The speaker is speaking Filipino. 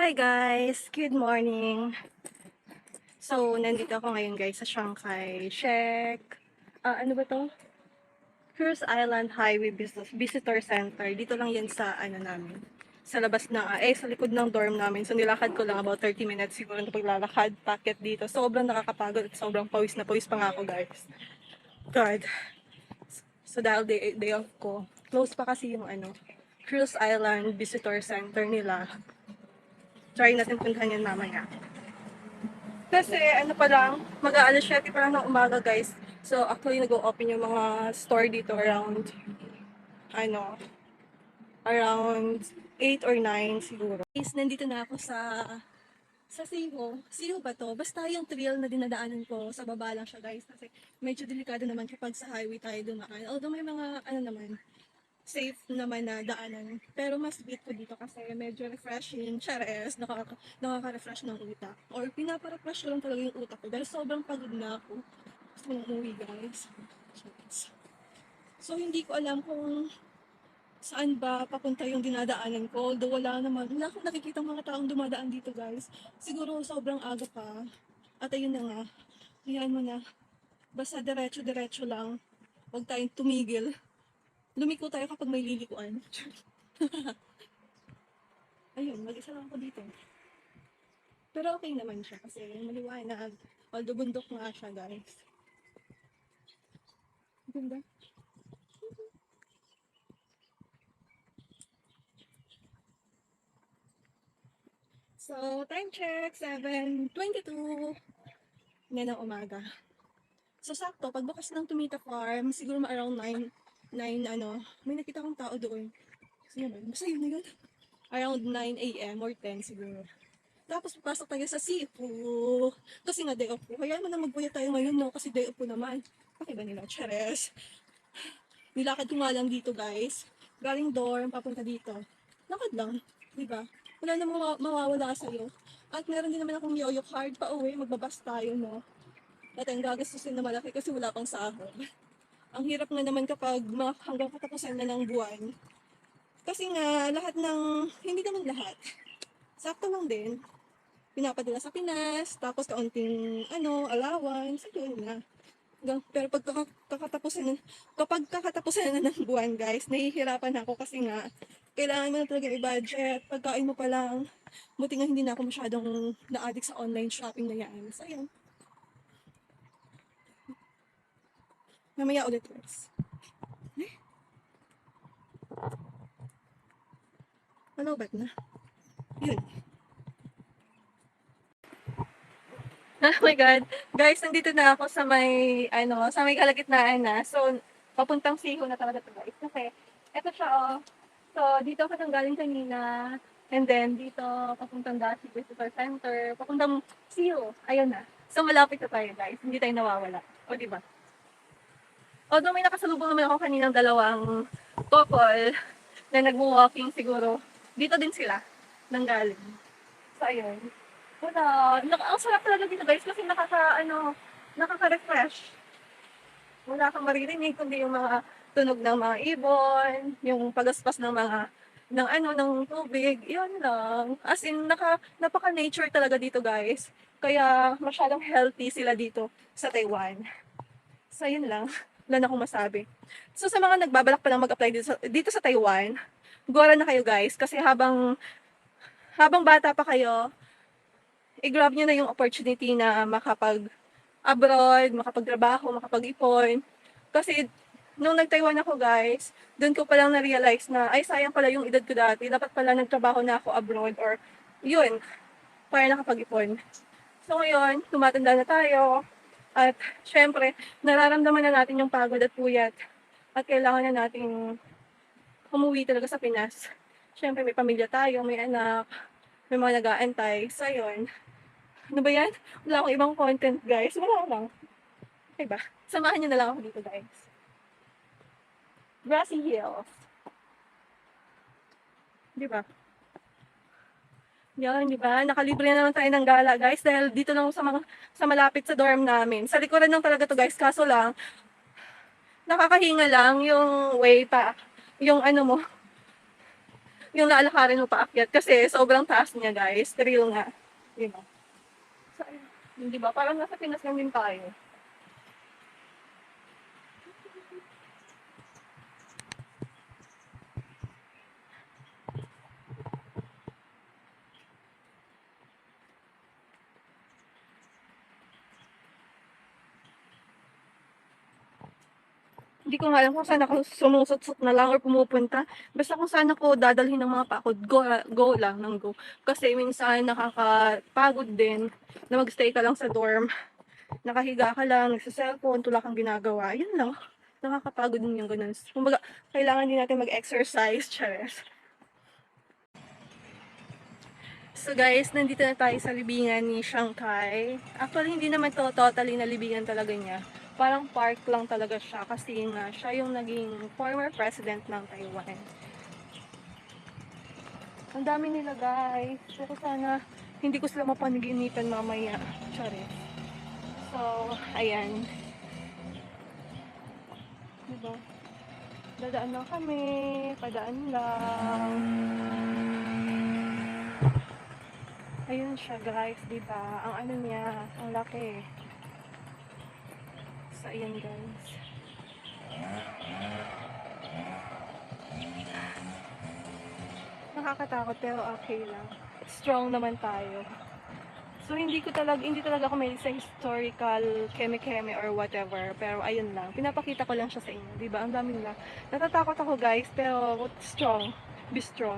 Hi guys! Good morning! So, nandito ako ngayon guys sa Shanghai. Check! Ah, ano ba to? Cruise Island Highway Business Visitor Center. Dito lang yan sa ano namin. Sa labas na, eh sa likod ng dorm namin. So nilakad ko lang about 30 minutes siguro na paglalakad, packet dito. Sobrang nakakapagod at sobrang pawis na pawis pa nga ako guys. God. So dahil day, day off ko, close pa kasi yung ano, Cruise Island Visitor Center nila try natin puntahan yan mamaya. Kasi ano pa lang, mag-aalas 7 pa lang ng umaga guys. So actually nag-open yung mga store dito around ano around 8 or 9 siguro. Guys, nandito na ako sa sa Siho. Siho ba to? Basta yung trail na dinadaanan ko, sa baba lang siya guys. Kasi medyo delikado naman kapag sa highway tayo dumaan. Although may mga ano naman, safe naman na daanan. Pero mas beat ko dito kasi medyo refreshing, chares, nakaka, nakaka-refresh ng utak. Or pinapa-refresh ko lang talaga yung utak ko dahil sobrang pagod na ako. Gusto ko nang umuwi guys. So hindi ko alam kung saan ba papunta yung dinadaanan ko. Although wala naman, wala akong nakikita mga taong dumadaan dito guys. Siguro sobrang aga pa. At ayun na nga, hayaan mo na. Basta diretso-diretso lang. Huwag tayong tumigil lumiko tayo kapag may lilikuan. Ayun, mag-isa lang ako dito. Pero okay naman siya kasi maliwanag. Although bundok nga siya, guys. Ganda. So, time check, 7.22 ngayon ng umaga. So, sakto, pagbukas ng Tumita Farm, siguro ma around 9 9 ano, may nakita kong tao doon. Sino ba? Basta yun na yun. Around 9 a.m. or 10 siguro. Tapos papasok tayo sa Sifu. Kasi nga day off ko. Kaya mo na magbuya tayo ngayon no, kasi day off ko naman. Okay ba nila? Cheres. Nilakad ko nga lang dito guys. Galing dorm, papunta dito. Lakad lang. Di ba? Wala namang mawa- mawawala sa'yo. At meron din naman akong yoyo card pa uwi. Magbabas tayo no. At ang gagastusin na malaki kasi wala pang sahod ang hirap nga naman kapag mga hanggang katapusan na ng buwan. Kasi nga, lahat ng, hindi naman lahat, sakto lang din. Pinapadala sa Pinas, tapos kaunting, ano, allowance, yun na. Pero pag kaka- kakatapusan na, kapag kakatapusan na ng buwan, guys, nahihirapan ako kasi nga, kailangan mo na talaga i-budget. Pagkain mo pa lang, buti nga hindi na ako masyadong na-addict sa online shopping na yan. So, yan. Mamaya ulit guys. Ano ba't na? Yun. Oh my God. Guys, nandito na ako sa may, ano, sa may kalagitnaan na. So, papuntang Siho na talaga to guys. Kasi, eto siya oh. So, dito ako nang galing kanina. And then, dito, papuntang Dashi Visitor Center. Papuntang Siho. Ayun na. So, malapit na tayo guys. Hindi tayo nawawala. O, di ba? Although may nakasalubong naman ako kaninang dalawang couple na nag-walking siguro. Dito din sila nang galing. So, ayun. Wala. Nak- ang sarap talaga dito guys kasi nakaka, ano, nakaka-refresh. Wala kang maririnig kundi yung mga tunog ng mga ibon, yung pagaspas ng mga ng ano ng tubig, yun lang. As in naka napaka-nature talaga dito, guys. Kaya masyadong healthy sila dito sa Taiwan. So yun lang wala na akong masabi. So sa mga nagbabalak pa lang mag-apply dito sa, dito sa Taiwan, gora na kayo guys kasi habang habang bata pa kayo, i-grab nyo na yung opportunity na makapag abroad, makapagtrabaho, makapag-ipon. Kasi nung nag-Taiwan ako guys, doon ko palang na-realize na ay sayang pala yung edad ko dati. Dapat pala nagtrabaho na ako abroad or yun, para nakapag-ipon. So ngayon, tumatanda na tayo, at syempre, nararamdaman na natin yung pagod at puyat. At kailangan na nating umuwi talaga sa Pinas. Syempre, may pamilya tayo, may anak, may mga nag-aantay. So, yun. Ano ba yan? Wala akong ibang content, guys. Wala lang. Okay ba? Samahan niyo na lang ako dito, guys. Grassy Hills. Di ba? Yan, di ba? Nakalibre na naman tayo ng gala, guys. Dahil dito lang sa mga sa malapit sa dorm namin. Sa likuran lang talaga to, guys. Kaso lang, nakakahinga lang yung way pa. Yung ano mo, yung lalakarin mo paakyat. Kasi sobrang taas niya, guys. Thrill nga. Di ba? So. Di ba? Parang nasa Pinas lang din tayo. Hindi ko alam kung saan ako sumusutsut na lang or pumupunta. Basta kung saan ako dadalhin ng mga pakod, go, go lang ng go. Kasi minsan nakakapagod din na magstay ka lang sa dorm. Nakahiga ka lang, nagsa-cellphone, tulak kang ginagawa. Yun lang. Nakakapagod din yung ganun. Kumbaga, kailangan din natin mag-exercise, chares. So guys, nandito na tayo sa libingan ni Shanghai. Actually, hindi naman to totally na libingan talaga niya. Parang park lang talaga siya kasi nga siya yung naging former president ng Taiwan. Ang dami nila guys. Pero sana hindi ko sila mapanaginipan mamaya. Sorry. So, ayan. Diba? Dadaan lang kami. Padaan lang. Ayun siya guys, di ba? Ang ano niya, ang laki. So, ayan guys. Nakakatakot pero okay lang. Strong naman tayo. So, hindi ko talaga, hindi talaga ako may sa historical keme-keme or whatever. Pero, ayun lang. Pinapakita ko lang siya sa inyo. di ba Ang dami nila. Natatakot ako guys, pero strong. Be strong.